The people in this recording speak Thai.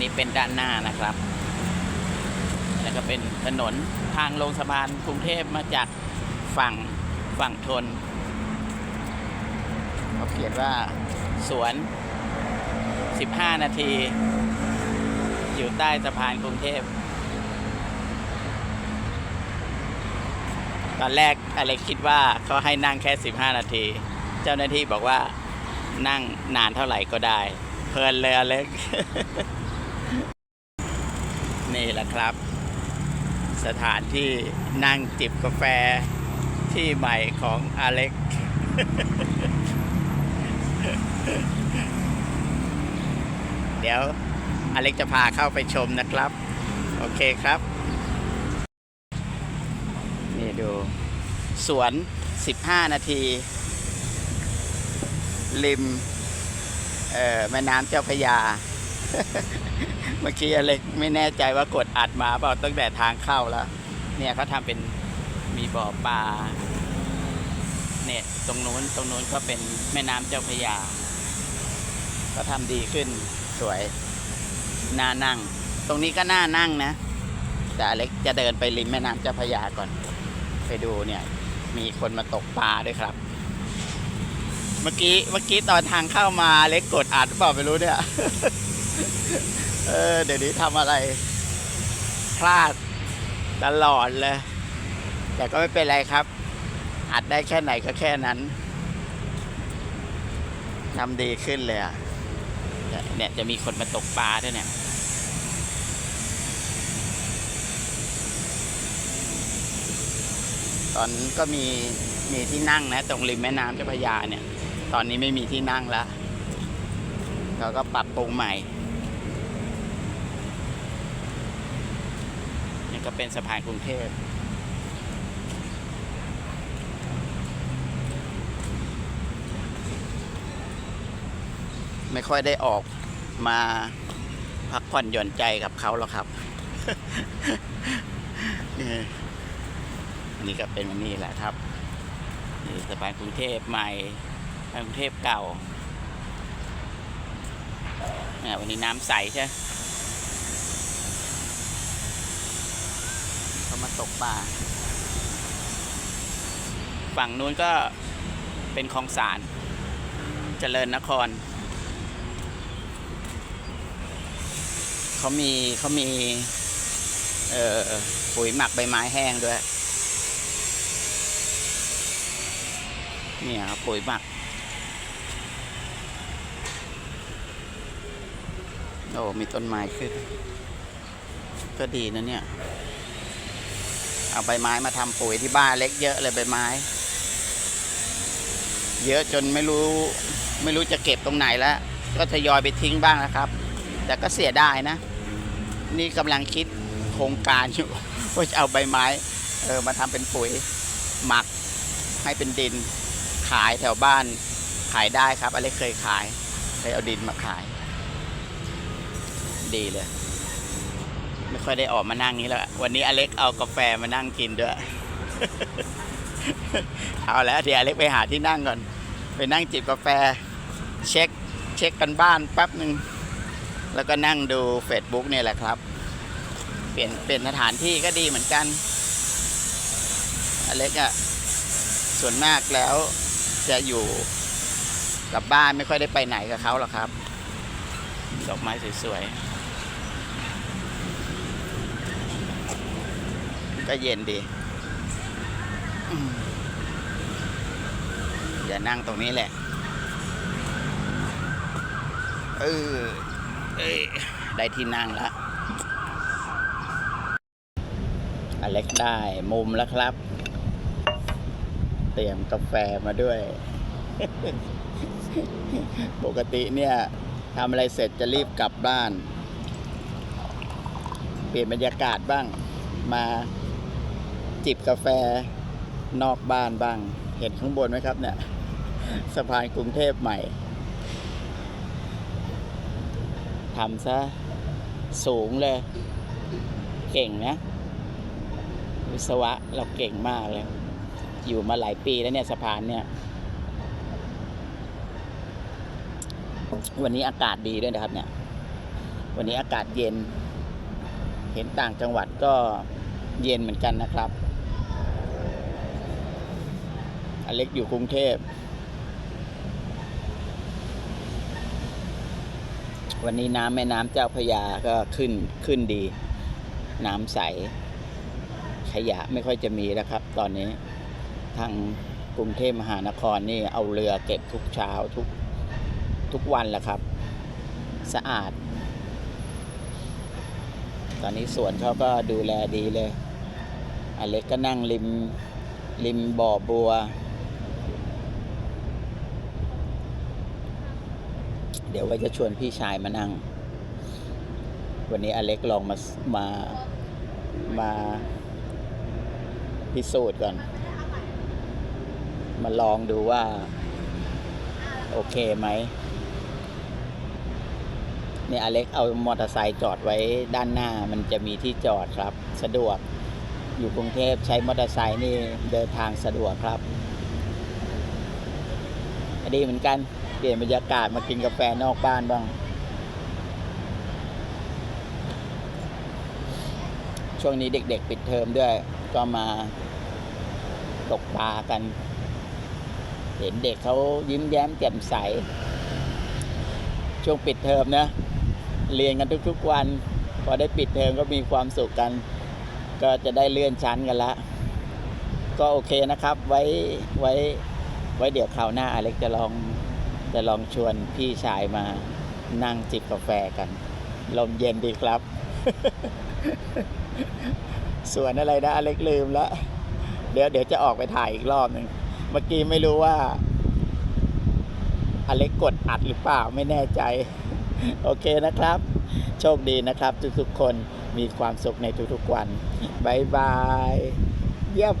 นี้เป็นด้านหน้านะครับ แล้วก็เป็นถนนทางลงสะพานกรุงเทพมาจากฝั่งฝั่งทนเขาเขียนว่าสวน 15 นาที อยู่ใต้สะพานกรุงเทพ ตอนแรกอเล็กคิดว่าเขาให้นั่งแค่ 15 นาที เจ้าหน้าที่บอกว่านั่งนานเท่าไหร่ก็ได้ เพลินเลยอเล็ก นี่แหละครับ สถานที่นั่งจิบกาแฟที่ใหม่ของอเล็ก เดี๋ยวอเล็กจะพาเข้าไปชมนะครับ โอเคครับ นี่ดู สวน 15 นาที ริมแม่น้ำเจ้าพระยา เมื่อกี้อเล็กไม่แน่ใจว่ากดอัดมาเปล่าตั้งแต่ทางเข้าแล้ว เนี่ยเขาทำเป็นมีบ่อปลาเนี่ยตรงนู้นตรงนู้นก็เป็นแม่น้ำเจ้าพระยาก็ทำดีขึ้นสวยน่านั่ง ตรงนี้ก็น่านั่งนะ แต่อเล็กจะเดินไปริมแม่น้ำเจ้าพระยาก่อน ไปดูเนี่ย มีคนมาตกปลาด้วยครับ เมื่อกี้เมื่อกี้ตอนทางเข้ามาเล็กกดอัดเปล่าไม่รู้เนี่ย เออเดี๋ยวนี้ทำอะไร พลาดตลอดเลย แต่ก็ไม่เป็นไรครับ อัดได้แค่ไหนก็แค่นั้นทำดีขึ้นเลยอะเนี่ยจะมีคนมาตกปลาด้วยเนี่ยตอนนั้นก็มีมีที่นั่งนะ ตรงริมแม่น้ำเจ้าพระยาเนี่ย ตอนนี้ไม่มีที่นั่งแล้วเขาก็ปรับปรุงใหม่ นี่ก็เป็นสะพานกรุงเทพไม่ค่อยได้ออกมาพักผ่อนหย่อนใจกับเขาหรอกครับ นี่นี่ก็เป็นวันนี้แหละครับนี่สะพานกรุงเทพใหม่กรุงเทพเก่าเนี่ยวันนี้น้ำใสใช่ไห มามาตกปลาฝั่งนู้นก็เป็นคลองสารเจริญนคร เขามีเขามี เอ่อปุ๋ยหมักใบไม้แห้งด้วย เนี่ยครับปุ๋ยหมัก โอ้ มีต้นไม้ขึ้น ก็ดีนะเนี่ย เอาใบไม้มาทำปุ๋ยที่บ้านเล็กเยอะเลยใบไม้ เยอะจนไม่รู้ไม่รู้จะเก็บตรงไหนแล้ว ก็ทยอยไปทิ้งบ้างนะครับ แต่ก็เสียดายนะ นี่กำลังคิดโครงการอยู่ว่าจะเอาใบไม้เออมาทำเป็นปุ๋ยหมักให้เป็นดินขายแถวบ้านขายได้ครับอะไรเคยขายเคยเอาดินมาขาย ดีเลย ไม่ค่อยได้ออกมานั่งนี้แล้ววันนี้อเล็กเอากาแฟมานั่งกินด้วย เอาแล้วเดี๋ยวอเล็กไปหาที่นั่งก่อน ไปนั่งจิบกาแฟ เช็ค เช็คกันบ้านแป๊บหนึ่งแล้วก็นั่งดู Facebook เนี่ยแหละครับ เปลี่ยนเปลี่ยนสถานที่ก็ดีเหมือนกัน อเล็กอะส่วนมากแล้วจะอยู่กับบ้านไม่ค่อยได้ไปไหนกับเขาหรอกครับ ดอกไม้สวยๆ ก็เย็นดีอืมเดี๋ยวนั่งตรงนี้แหละ เออเอ้ได้ที่นั่งแล้วอเล็กได้มุมแล้วครับ เตรียมกาแฟมาด้วย ปกติเนี่ยทำอะไรเสร็จจะรีบกลับบ้าน เปลี่ยนบรรยากาศบ้างมา จิบกาแฟนอกบ้านบ้าง เห็นข้างบนไหมครับเนี่ยสะพานกรุงเทพใหม่ทำซะสูงเลย เก่งนะ วิศวะเราเก่งมากเลย อยู่มาหลายปีแล้วเนี่ยสะพานเนี่ย วันนี้อากาศดีด้วยนะครับเนี่ย วันนี้อากาศเย็น เห็นต่างจังหวัดก็เย็นเหมือนกันนะครับ อเล็กอยู่กรุงเทพ วันนี้น้ำแม่น้ำเจ้าพระยาก็ขึ้นขึ้นดี น้ำใส ขยะไม่ค่อยจะมีแล้วครับ ตอนนี้ทางกรุงเทพมหานครนี่เอาเรือเก็บทุกเช้าทุกทุกวันแหละครับ สะอาด ตอนนี้สวนเขาก็ดูแลดีเลย อเล็กก็นั่งริมริมบ่อบัว เดี๋ยวว่าจะชวนพี่ชายมานั่ง วันนี้อเล็กลองมามามาพิสูจน์ก่อน มาลองดูว่า โอเคไหมเนี่ยอเล็กเอามอเตอร์ไซค์จอดไว้ด้านหน้ามันจะมีที่จอดครับ สะดวกอยู่กรุงเทพใช้มอเตอร์ไซค์นี่เดินทางสะดวกครับ ดีเหมือนกัน เปลี่ยนบรรยากาศมากินกาแฟนอกบ้านบ้าง ช่วงนี้เด็กๆ ปิดเทอมด้วย ก็มาตกปลากัน เห็นเด็กเขายิ้มแย้มแจ่มใส ช่วงปิดเทอมนะ เรียนกันทุกๆวัน พอได้ปิดเทอมก็มีความสุขกัน ก็จะได้เลื่อนชั้นกันละ ก็โอเคนะครับ ไว้ไว้ไว้เดี๋ยวคราวหน้าอเล็กจะลอง จะลองชวนพี่ชายมานั่งจิบกาแฟกัน ลมเย็นดีครับ ส่วนอะไรนะอเล็กลืมแล้วเดี๋ยวเดี๋ยวจะออกไปถ่ายอีกรอบหนึ่งเมื่อกี้ไม่รู้ว่าอเล็กกดอัดหรือเปล่าไม่แน่ใจ โอเคนะครับ โชคดีนะครับ ทุกๆคนมีความสุขในทุกๆวันบายบาย เยี่ยม